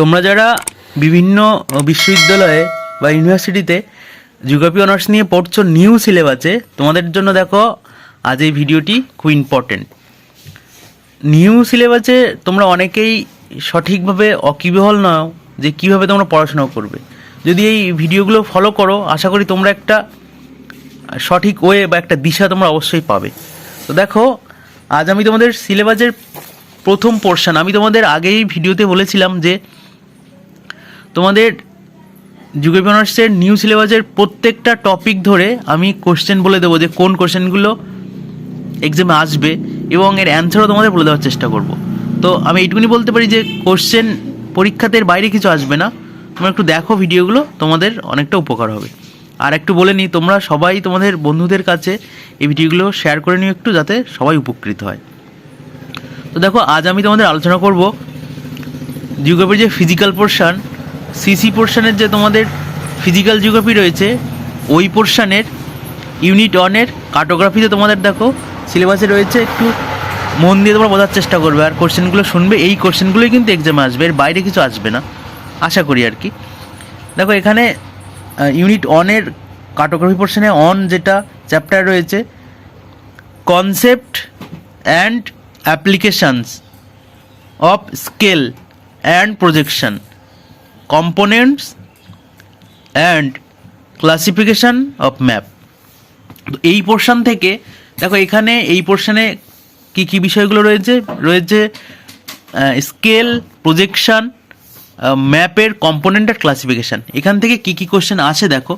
তোমরা যারা বিভিন্ন বিশ্ববিদ্যালয়ে বা ইউনিভার্সিটিতে জিওগ্রাফি অনার্স নিয়ে পড়ছো নিউ সিলেবাসে তোমাদের জন্য দেখো, আজ এই ভিডিওটি খুব ইম্পর্টেন্ট নিউ সিলেবাসে তোমরা অনেকেই সঠিকভাবে অকিবহল নাও যে কীভাবে তোমরা পড়াশোনা করবে। যদি এই ভিডিওগুলো ফলো করো, আশা করি তোমরা একটা সঠিক ওয়ে বা একটা দিশা তোমরা অবশ্যই পাবে। তো দেখো, আজ আমি তোমাদের সিলেবাসের প্রথম পোর্শন আমি তোমাদের আগেই ভিডিওতে বলেছিলাম যে তোমাদের যুগের অনার্সের নিউ সিলেবাসের প্রত্যেকটা টপিক ধরে আমি কোশ্চেন বলে দেবো যে কোন কোশ্চেনগুলো এক্সামে আসবে এবং এর অ্যান্সারও তোমাদের বলে দেওয়ার চেষ্টা করব। তো আমি এইটুকুনি বলতে পারি যে কোশ্চেন পরীক্ষাতে এর বাইরে কিছু আসবে না। তোমরা একটু দেখো ভিডিওগুলো তোমাদের অনেকটা উপকার হবে। আর একটু বলে নিই, তোমরা সবাই তোমাদের বন্ধুদের কাছে এই ভিডিওগুলো শেয়ার করে নিও একটু, যাতে সবাই উপকৃত হয়। তো দেখো, আজ আমি তোমাদের আলোচনা করব জিওগ্রাফির যে ফিজিক্যাল পোর্শন সিসি পোর্শনের যে তোমাদের ফিজিক্যাল জিওগ্রাফি রয়েছে, ওই পোর্শনের ইউনিট ওয়ানের কার্টোগ্রাফিতে তোমাদের দেখো সিলেবাসে রয়েছে একটু মন দিয়ে তোমরা বোঝার চেষ্টা করবে। আর কোশ্চেনগুলো শুনবে, এই কোশ্চেনগুলোই কিন্তু এক্সামে আসবে, এর বাইরে কিছু আসবে না। আশা করি আর কি। দেখো, এখানে ইউনিট অনের কার্টোগ্রাফি পোর্শনে অন যেটা চ্যাপ্টার রয়েছে concept and applications of scale and projection components and classification of map তো এই পোর্শন থেকে, দেখো এখানে এই পোর্শনে কি কি বিষয়গুলো রয়েছে? রয়েছে স্কেল প্রজেকশন ম্যাপের কম্পোনেন্ট আর ক্লাসিফিকেশান এখান থেকে কি কি কোশ্চেন আসে দেখো।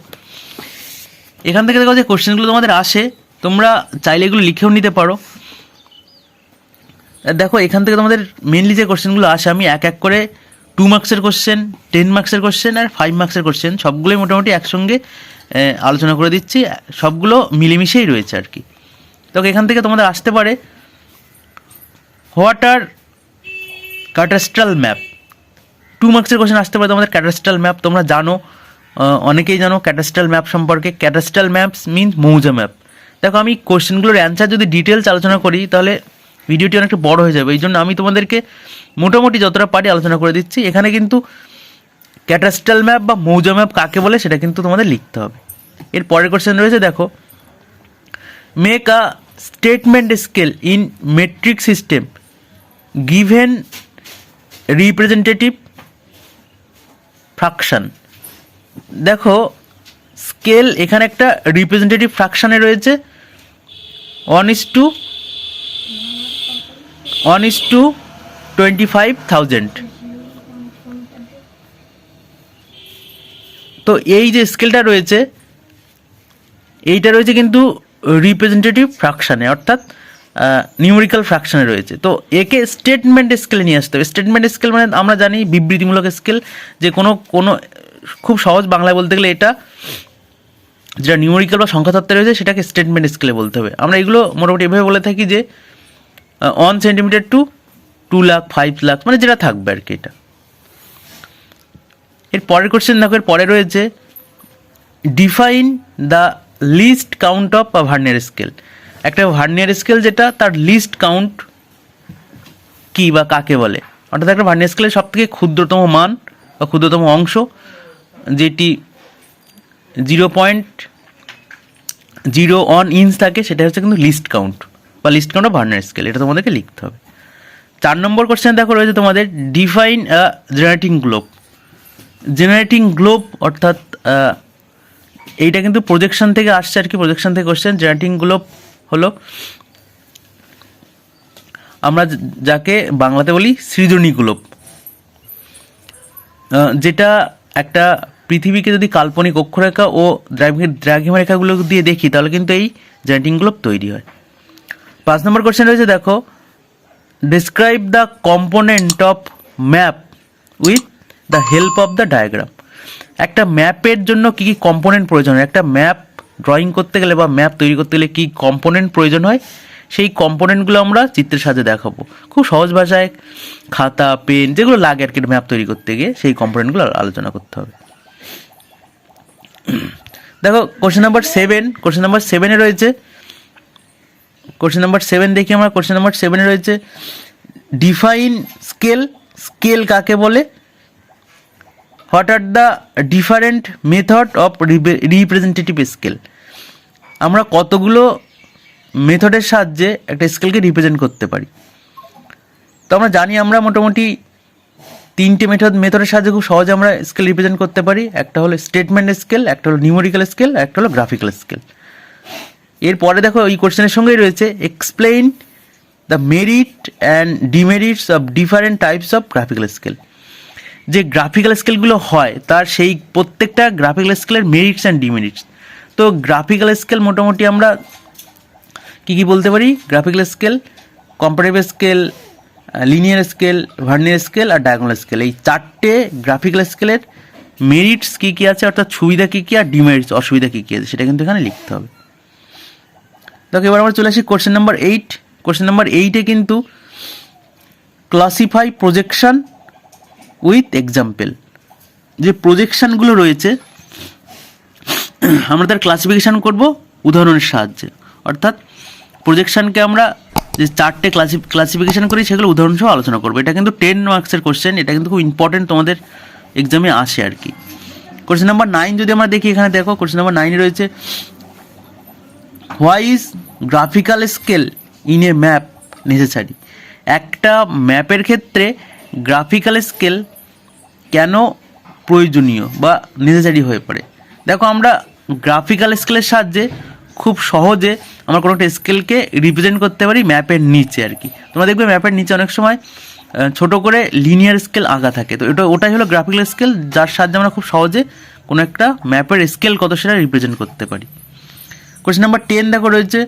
এখান থেকে দেখো যে কোশ্চেনগুলো তোমাদের আসে, তোমরা চাইলে এগুলো লিখেও নিতে পারো। দেখো এখান থেকে তোমাদের মেনলি যে কোশ্চেনগুলো আসে, আমি এক এক করে টু মার্কসের কোশ্চেন টেন মার্কসের কোশ্চেন আর ফাইভ মার্কসের কোশ্চেন সবগুলোই মোটামুটি একসঙ্গে আলোচনা করে দিচ্ছি, সবগুলো মিলেমিশেই রয়েছে আর কি। তো এখান থেকে তোমাদের আসতে পারে what are cadastral map two মার্কসের কোশ্চেন আসতে পারে তোমাদের ক্যাটাস্ট্রাল ম্যাপ তোমরা জানো অনেকেই জানো ক্যাটাস্ট্রাল ম্যাপ সম্পর্কে। Cadastral maps means mouza map দেখো আমি কোশ্চেনগুলোর অ্যান্সার যদি ডিটেলস আলোচনা করি, তাহলে ভিডিওটি অনেকটা বড় হয়ে যাবে এই জন্য আমি তোমাদেরকে মোটামুটি যতটা পারি আলোচনা করে দিচ্ছি। এখানে কিন্তু ক্যাটাস্ট্রাল ম্যাপ বা মৌজা ম্যাপ কাকে বলে সেটা কিন্তু তোমাদের লিখতে হবে। এর পরের কোশ্চেন রয়েছে, দেখো make a statement scale in metric system given representative fraction দেখো স্কেল এখানে একটা রিপ্রেজেন্টেটিভ ফ্রাকশানে রয়েছে। One is to one is to twenty five thousand তো এই যে স্কেলটা রয়েছে, এইটা রয়েছে কিন্তু রিপ্রেজেন্টেটিভ ফ্রাকশানে অর্থাৎ নিউমেরিক্যাল ফ্রাকশানে রয়েছে। তো একে স্টেটমেন্ট স্কেলে নিয়ে আসতে হবে। স্টেটমেন্ট স্কেল মানে আমরা জানি বিবৃতিমূলক স্কেল যে কোনো কোনো, খুব সহজ বাংলায় বলতে গেলে এটা, যেটা নিউমেরিক্যাল বা সংখ্যাতত্ত্বে রয়েছে, সেটাকে স্টেটমেন্ট স্কেলে বলতে হবে। আমরা এগুলো মোটামুটি এভাবে বলে থাকি যে one centimetre to two lakh five lakh মানে যেটা থাকবে আর কি এটা। এর পরের কোশ্চেন দেখো, এর পরে রয়েছে define the least count of a vernier scale একটা ভার্নিয়ার স্কেল যেটা, তার লিস্ট কাউন্ট কি বা কাকে বলে? অর্থাৎ একটা ভার্নিয়ার স্কেলের সব থেকে ক্ষুদ্রতম মান বা ক্ষুদ্রতম অংশ, যেটি zero point zero one inch থাকে, সেটা হচ্ছে কিন্তু লিস্ট কাউন্ট বা least count of vernier scale এটা তোমাদেরকে লিখতে হবে। চার নম্বর কোশ্চেন দেখো রয়েছে তোমাদের define a generating globe generating globe অর্থাৎ এইটা কিন্তু প্রজেকশন থেকে আসছে আর কি প্রজেকশন থেকে কোশ্চেন জেনারেটিং গ্লোব হলো, আমরা যাকে বাংলাতে বলি সৃজনী গ্লোব যেটা একটা পৃথিবীকে যদি কাল্পনিক অক্ষরেখা ও দ্রাঘি দ্রাঘিমা রেখাগুলো দিয়ে দেখি, তাহলে কিন্তু এই জেনারেটিং গ্লোব তৈরি হয়। পাঁচ নম্বর কোশ্চেন রয়েছে, দেখো। Describe the component of map with the help of the diagram একটা ম্যাপের জন্য কী কী কম্পোনেন্ট প্রয়োজন হয়? একটা ম্যাপ ড্রয়িং করতে গেলে বা ম্যাপ তৈরি করতে গেলে কী কম্পোনেন্ট প্রয়োজন হয়? সেই কম্পোনেন্টগুলো আমরা চিত্রের সাথে দেখাবো। খুব সহজ ভাষায়, খাতা পেন যেগুলো লাগে আর কি ম্যাপ তৈরি করতে গিয়ে, সেই কম্পোনেন্টগুলো আলোচনা করতে হবে। দেখো question number seven question number সেভেনে রয়েছে কোশ্চেন নাম্বার সেভেন দেখি আমরা। কোশ্চেন নাম্বার সেভেনে রয়েছে ডিফাইন স্কেল স্কেল কাকে বলে? What are the different method of representative scale আমরা কতগুলো মেথডের সাহায্যে একটা স্কেলকে রিপ্রেজেন্ট করতে পারি? তো আমরা জানি আমরা মোটামুটি তিনটে মেথড মেথডের সাহায্যে খুব সহজে আমরা স্কেল রিপ্রেজেন্ট করতে পারি। একটা হলো স্টেটমেন্ট স্কেল একটা হলো নিউমেরিক্যাল স্কেল একটা হলো গ্রাফিক্যাল স্কেল এরপরে দেখো এই কোশ্চেনের সঙ্গেই রয়েছে explain the merit and demerits of different types of graphical scale যে গ্রাফিক্যাল স্কেলগুলো হয়, তার সেই প্রত্যেকটা গ্রাফিক্যাল স্কেলের মেরিটস অ্যান্ড ডিমেরিটস তো গ্রাফিক্যাল স্কেল মোটামুটি আমরা কী কী বলতে পারি? Graphical scale comparative scale linear scale vernier scale আর ডায়াগোনাল স্কেল এই চারটে গ্রাফিক্যাল স্কেলের মেরিটস কী কী আছে? অর্থাৎ সুবিধা কী কী আর ডিমেরিটস অসুবিধা কী কী আছে? সেটা কিন্তু এখানে লিখতে হবে। দেখো, এবার আমরা চলে আসি question number eight question number এইটে কিন্তু ক্লাসিফাই প্রজেকশন উইথ এক্সাম্পল যে প্রজেকশানগুলো রয়েছে, আমরা তার ক্লাসিফিকেশান করব উদাহরণের সাহায্যে। অর্থাৎ প্রজেকশানকে আমরা যে চারটে ক্লাসি ক্লাসিফিকেশান করি, সেগুলো উদাহরণ সহ আলোচনা করব। এটা কিন্তু টেন মার্কসের কোশ্চেন এটা কিন্তু খুব ইম্পর্টেন্ট তোমাদের এক্সামে আসে আর কি। কোশ্চেন নাম্বার নাইন যদি আমরা দেখি এখানে, দেখো কোশ্চেন নাম্বার নাইনে রয়েছে why is graphical scale in a map necessary একটা ম্যাপের ক্ষেত্রে গ্রাফিক্যাল স্কেল কেন প্রয়োজনীয় বা নেসেসারি হয়ে পড়ে? দেখো, আমরা গ্রাফিক্যাল স্কেলের সাহায্যে খুব সহজে আমরা কোনো একটা স্কেলকে রিপ্রেজেন্ট করতে পারি ম্যাপের নিচে আর কি। তোমরা দেখবে ম্যাপের নিচে অনেক সময় ছোট করে লিনিয়ার স্কেল আঁকা থাকে। তো এটা, ওটাই হলো গ্রাফিক্যাল স্কেল যার সাহায্যে আমরা খুব সহজে কোনো একটা ম্যাপের স্কেল কত সেটা রিপ্রেজেন্ট করতে পারি। কোশ্চেন নাম্বার টেন দেখো রয়েছে।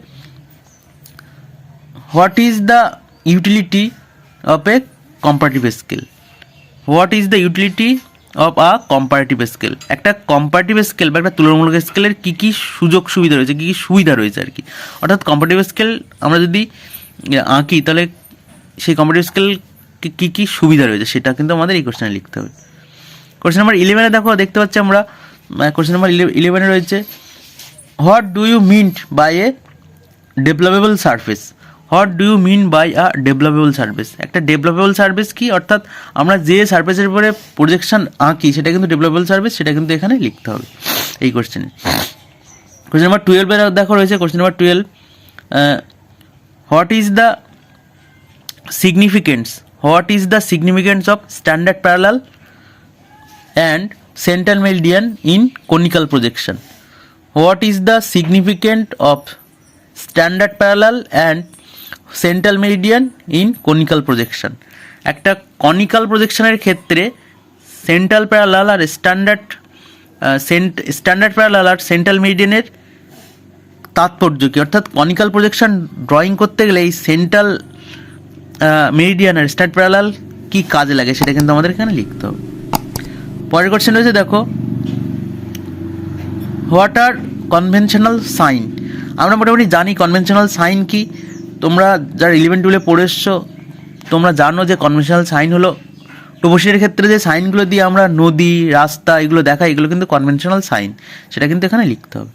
What is the utility of a comparative scale what is the utility of a comparative scale একটা কম্পারেটিভ স্কেল বা একটা তুলনামূলক স্কেলের কী কী সুযোগ সুবিধা রয়েছে, কী কী সুবিধা রয়েছে আর কি? অর্থাৎ কম্পারেটিভ স্কেল আমরা যদি আঁকি, তাহলে সেই কম্পারেটিভ স্কেল কী কী সুবিধা রয়েছে সেটা কিন্তু আমাদের এই কোশ্চেনে লিখতে হবে। কোশ্চেন নাম্বার ইলেভেনে দেখো, দেখতে পাচ্ছি আমরা কোশ্চেন নাম্বার ইলেভেনে রয়েছে what do you meant by a developable surface what do you mean by a developable surface? একটা ডেভেলপেবল সার্ভিস কি? অর্থাৎ আমরা যে সার্ভিসের উপরে প্রজেকশন আঁকি, সেটা কিন্তু ডেভেলপেবল সার্ভিস, সেটা কিন্তু এখানে লিখতে হবে এই কোশ্চেনে কোশ্চেন নাম্বার টুয়েলভের দেখো রয়েছে question number twelve what is the significance what is the significance of standard parallel and central meridian in conical projection what is the significance of standard parallel and central meridian in conical projection? একটা conical প্রজেকশনের ক্ষেত্রে central parallel আর standard সেন্ট standard parallel আর central মেরিডিয়ানের তাৎপর্য কি? অর্থাৎ কনিক্যাল প্রজেকশন ড্রয়িং করতে গেলে এই সেন্ট্রাল মেরিডিয়ান আর স্টার্ট প্যারালাল কি কাজে লাগে সেটা কিন্তু আমাদের এখানে লিখতে হবে। পরের কোশ্চেন রয়েছে, দেখো হোয়াট আর কনভেনশনাল সাইন? আমরা মোটামুটি জানি কনভেনশনাল সাইন কি। তোমরা যারা ইলেভেন টুয়েলভে পড়ে এসছো তোমরা জানো যে কনভেনশনাল সাইন হলো টপোসির ক্ষেত্রে যে সাইনগুলো দিয়ে আমরা নদী, রাস্তা এগুলো দেখাই, এগুলো কিন্তু কনভেনশনাল সাইন। সেটা কিন্তু এখানে লিখতে হবে।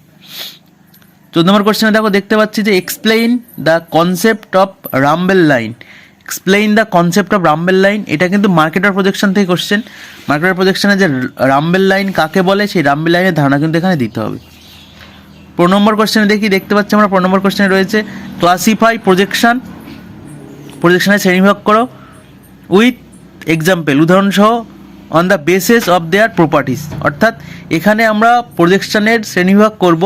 চোদ্দ নম্বর কোশ্চেনে দেখো, দেখতে পাচ্ছি যে explain the concept of rhumb line explain the concept of rhumb line এটা কিন্তু মার্কেটার প্রজেকশন থেকে কোশ্চেন মার্কেটার প্রজেকশনে যে রাম্বেল লাইন কাকে বলে, সেই রাম্বেল লাইনের ধারণা কিন্তু এখানে দিতে হবে। পনেরো নম্বর কোশ্চেনে দেখি, দেখতে পাচ্ছি আমরা পনেরো নম্বর কোশ্চেনে রয়েছে ক্লাসিফাই প্রজেকশন প্রজেকশনের শ্রেণীভাগ করো। With example উদাহরণসহ on the basis of their properties অর্থাৎ এখানে আমরা প্রজেকশনের শ্রেণীবিভাগ করব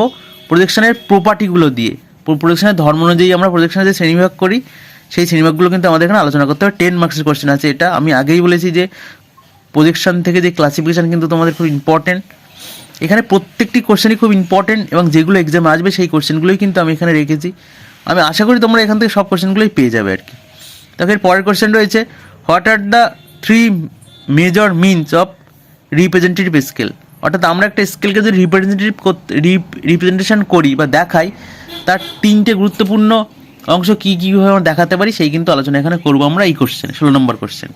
প্রজেকশনের প্রপার্টিগুলো দিয়ে। প্রজেকশনের ধর্ম অনুযায়ী আমরা প্রজেকশনের যে শ্রেণীবিভাগ করি সেই শ্রেণীবিভাগগুলো কিন্তু আমাদের এখানে আলোচনা করতে হবে। টেন মার্কসের কোশ্চেন আছে এটা। আমি আগেই বলেছি যে প্রজেকশন থেকে যে ক্লাসিফিকেশান কিন্তু তোমাদের খুব ইম্পর্টেন্ট এখানে প্রত্যেকটি কোশ্চেনই খুব ইম্পর্টেন্ট এবং যেগুলো এক্সামে আসবে সেই কোশ্চেনগুলোই কিন্তু আমি এখানে রেখেছি। আমি আশা করি তোমরা এখান থেকে সব কোশ্চেনগুলোই পেয়ে যাবে আর কি। তবে এর পরের কোশ্চেন রয়েছে what are the three major means of representative scale অর্থাৎ আমরা একটা স্কেলকে যদি রিপ্রেজেন্টেটিভ রিপ্রেজেন্টেশন করি বা দেখাই, তার তিনটে গুরুত্বপূর্ণ অংশ কী কীভাবে আমরা দেখাতে পারি, সেই কিন্তু আলোচনা এখানে করব আমরা এই কোশ্চেন ষোলো নম্বর কোশ্চেন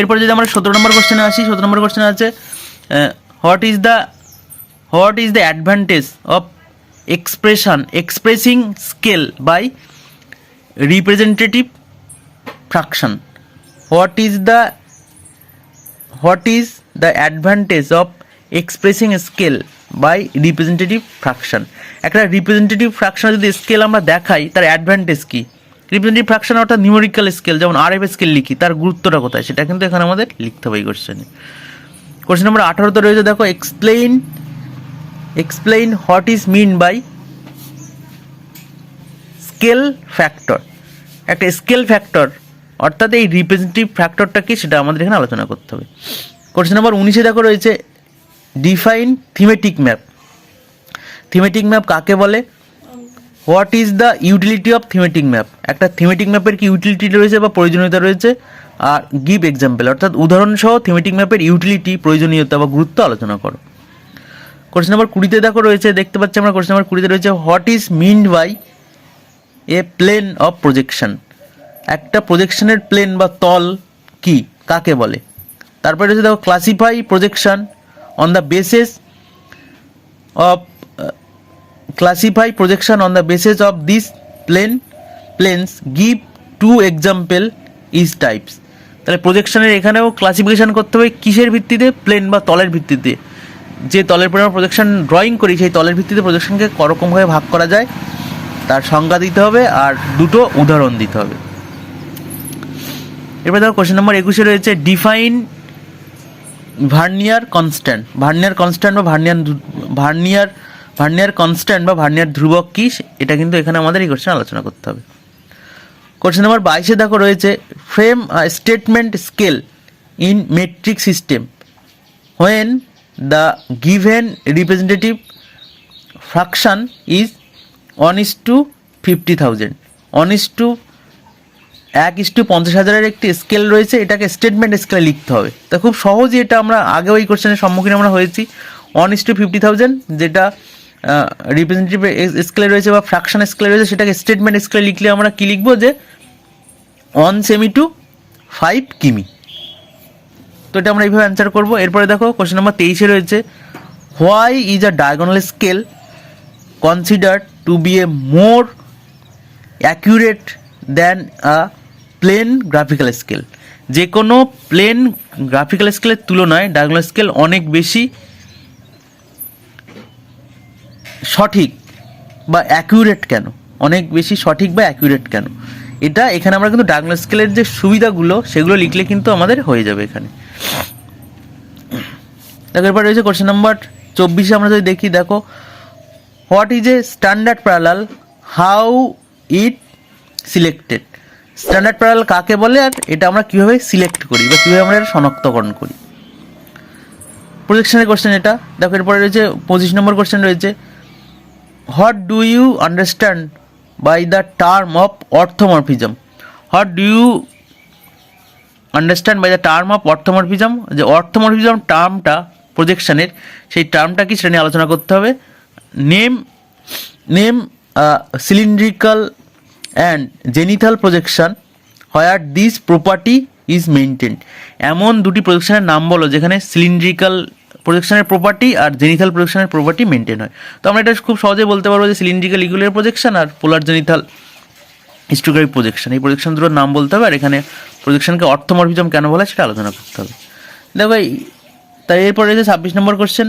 এরপরে যদি আমরা সতেরো নম্বর কোশ্চেনে আসি, সতেরো নম্বর কোশ্চেনে আছে what is the what is the advantage of expression expressing scale by representative fraction? What is the is the advantage of expressing a scale by representative fraction একটা রিপ্রেজেন্টেটিভ ফ্র্যাকশন যদি স্কেল আমরা দেখাই, তার অ্যাডভান্টেজ কি? Representative fraction অর্থাৎ numerical scale যেমন R F scale লিখি, তার গুরুত্বটা কোথায়? সেটা কিন্তু এখানে আমাদের লিখতে হবে এই কোশ্চেনে কোশ্চেন নম্বর আঠারোতে রয়েছে, দেখো explain explain what is mean by scale factor একটা স্কেল ফ্যাক্টর অর্থাৎ এই রিপ্রেজেন্টেটিভ ফ্যাক্টরটা কি সেটা আমাদের এখানে আলোচনা করতে হবে। কোশ্চেন নাম্বার উনিশে দেখো রয়েছে define thematic map thematic map কাকে বলে? What is the utility of thematic map একটা থিমেটিক ম্যাপের কি ইউটিলিটি রয়েছে বা প্রয়োজনীয়তা রয়েছে? আর গিভ এক্সাম্পল অর্থাৎ উদাহরণসহ থিমেটিক ম্যাপের ইউটিলিটি প্রয়োজনীয়তা বা গুরুত্ব আলোচনা করো। কোশ্চেন নাম্বার কুড়িতে দেখো রয়েছে, দেখতে পাচ্ছি আমরা কোশ্চেন নাম্বার কুড়িতে রয়েছে what is meant by a plane of projection একটা প্রজেকশনের প্লেন বা তল কি? কাকে বলে? তারপরে রয়েছে দেখো classify projection on the basis of classify projection on the basis of this plane planes give two example is types তাহলে প্রজেকশনের এখানেও ক্লাসিফিকেশন করতে হবে কিসের ভিত্তিতে? প্লেন বা তলের ভিত্তিতে। যে তলের পরে আমরা প্রজেকশন ড্রয়িং করি, সেই তলের ভিত্তিতে প্রজেকশনকে করকমভাবে ভাগ করা যায়। তার সংজ্ঞা দিতে হবে আর দুটো উদাহরণ দিতে হবে। এবার দেখো কোশ্চেন নম্বর একুশে রয়েছে define vernier constant vernier constant বা ভার্নিয়ার ভার্নিয়ার ভার্নিয়ার কনস্ট্যান্ট বা ভার্নিয়ার ধ্রুবক কি? এটা কিন্তু এখানে আমাদের এই কোশ্চেন আলোচনা করতে হবে। কোশ্চেন নাম্বার বাইশে দেখো রয়েছে frame statement scale in metric system when the given representative fraction is one is to fifty thousand one is to এক ইস টু পঞ্চাশ হাজারের একটি স্কেল রয়েছে, এটাকে স্টেটমেন্ট স্কেলে লিখতে হবে। তা খুব সহজই এটা আমরা আগেও এই কোশ্চেনের সম্মুখীন আমরা হয়েছি। One is to fifty thousand যেটা রিপ্রেজেন্টেটিভ স্কেলে রয়েছে বা ফ্র্যাকশন স্কেলে রয়েছে, সেটাকে স্টেটমেন্ট স্কেলে লিখলে আমরা কী লিখব যে ওয়ান সেমি টু ফাইভ কিমি। তো এটা আমরা এইভাবে অ্যান্সার করব। এরপরে দেখো কোশ্চেন নাম্বার তেইশে রয়েছে why is a diagonal scale consider to be a more accurate than a plane graphical scale যে কোনো প্লেন গ্রাফিক্যাল স্কেলের তুলনায় ডায়াগোনাল স্কেল অনেক বেশি সঠিক বা অ্যাকিউরেট কেন? অনেক বেশি সঠিক বা অ্যাকিউরেট কেন? এটা এখানে আমরা কিন্তু ডায়াগোনাল স্কেলের যে সুবিধাগুলো, সেগুলো লিখলে কিন্তু আমাদের হয়ে যাবে এখানে। এরপর রয়েছে কোশ্চেন নাম্বার চব্বিশে আমরা যদি দেখি, দেখো what is a standard parallel how it selected standard parallel কাকে বলে আর এটা আমরা কীভাবে সিলেক্ট করি বা কীভাবে আমরা এটা শনাক্তকরণ করি? প্রজেকশনের কোশ্চেন এটা। দেখো, এরপরে রয়েছে পঁচিশ নম্বর কোশ্চেন রয়েছে। What do you understand by the term of orthomorphism what do you understand by the term of orthomorphism যে অর্থমরফিজম টার্মটা প্রজেকশনের সেই টার্মটা কি সেটা নিয়ে আলোচনা করতে হবে। Name name cylindrical and zenithal projection where this property is maintained এমন দুটি প্রজেকশনের নাম বলো, যেখানে সিলিন্ড্রিক্যাল প্রজেকশনের প্রপার্টি আর জেনিথাল প্রজেকশনের প্রপার্টি মেনটেন হয়। তো আমরা এটা খুব সহজে বলতে পারব যে সিলিন্ড্রিক্যাল ইকুলার প্রজেকশন আর পোলার জেনিথাল হিস্টোগ্রাফিক প্রজেকশন এই প্রজেকশন দুটোর নাম বলতে হবে, আর এখানে প্রজেকশনকে অর্থমরফিজম কেন বলা সেটা আলোচনা করতে হবে। দেখো এই, তাই এরপর রয়েছে ছাব্বিশ নম্বর question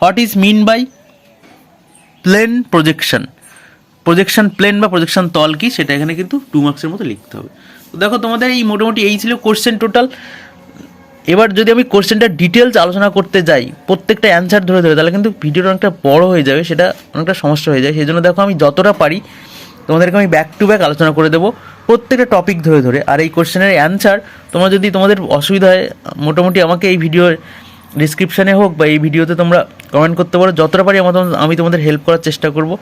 what is mean by plane projection projection plane বা প্রজেকশন তল কি, সেটা এখানে কিন্তু টু মার্কসের মতো লিখতে হবে। তো দেখো, তোমাদের এই মোটামুটি এই ছিল কোশ্চেন টোটাল এবার যদি আমি কোশ্চেনটা ডিটেলস আলোচনা করতে যাই, প্রত্যেকটা অ্যান্সার ধরে ধরে, তাহলে কিন্তু ভিডিওটা অনেকটা বড় হয়ে যাবে, সেটা অনেকটা সমস্যা হয়ে যায়। সেই জন্য দেখো, আমি যতটা পারি, তোমাদেরকে আমি ব্যাক টু ব্যাক আলোচনা করে দেবো, প্রত্যেকটা টপিক ধরে ধরে। আর এই কোশ্চেনের অ্যান্সার তোমরা যদি তোমাদের অসুবিধা হয়, মোটামুটি আমাকে এই ভিডিওর ডিসক্রিপশানে হোক, বা এই ভিডিওতে তোমরা কমেন্ট করতে পারো। যতটা পারি আমার আমি তোমাদের হেল্প করার চেষ্টা করব।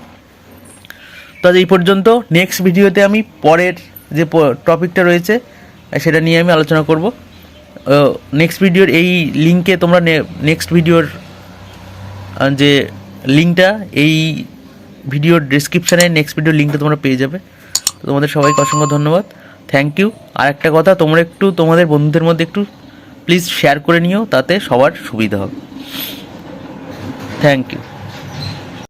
তো আজ এই পর্যন্ত। নেক্সট ভিডিওতে আমি পরের যে টপিকটা রয়েছে, সেটা নিয়ে আমি আলোচনা করব। নেক্সট ভিডিওর এই লিঙ্কে তোমরা নেক্সট ভিডিওর যে লিঙ্কটা এই ভিডিওর ডিসক্রিপশানে নেক্সট ভিডিওর লিঙ্কটা তোমরা পেয়ে যাবে। তোমাদের সবাইকে অসংখ্য ধন্যবাদ। থ্যাংক ইউ আর একটা কথা, তোমরা একটু তোমাদের বন্ধুদের মধ্যে একটু প্লিজ শেয়ার করে নিও, তাতে সবার সুবিধা হবে। Thank you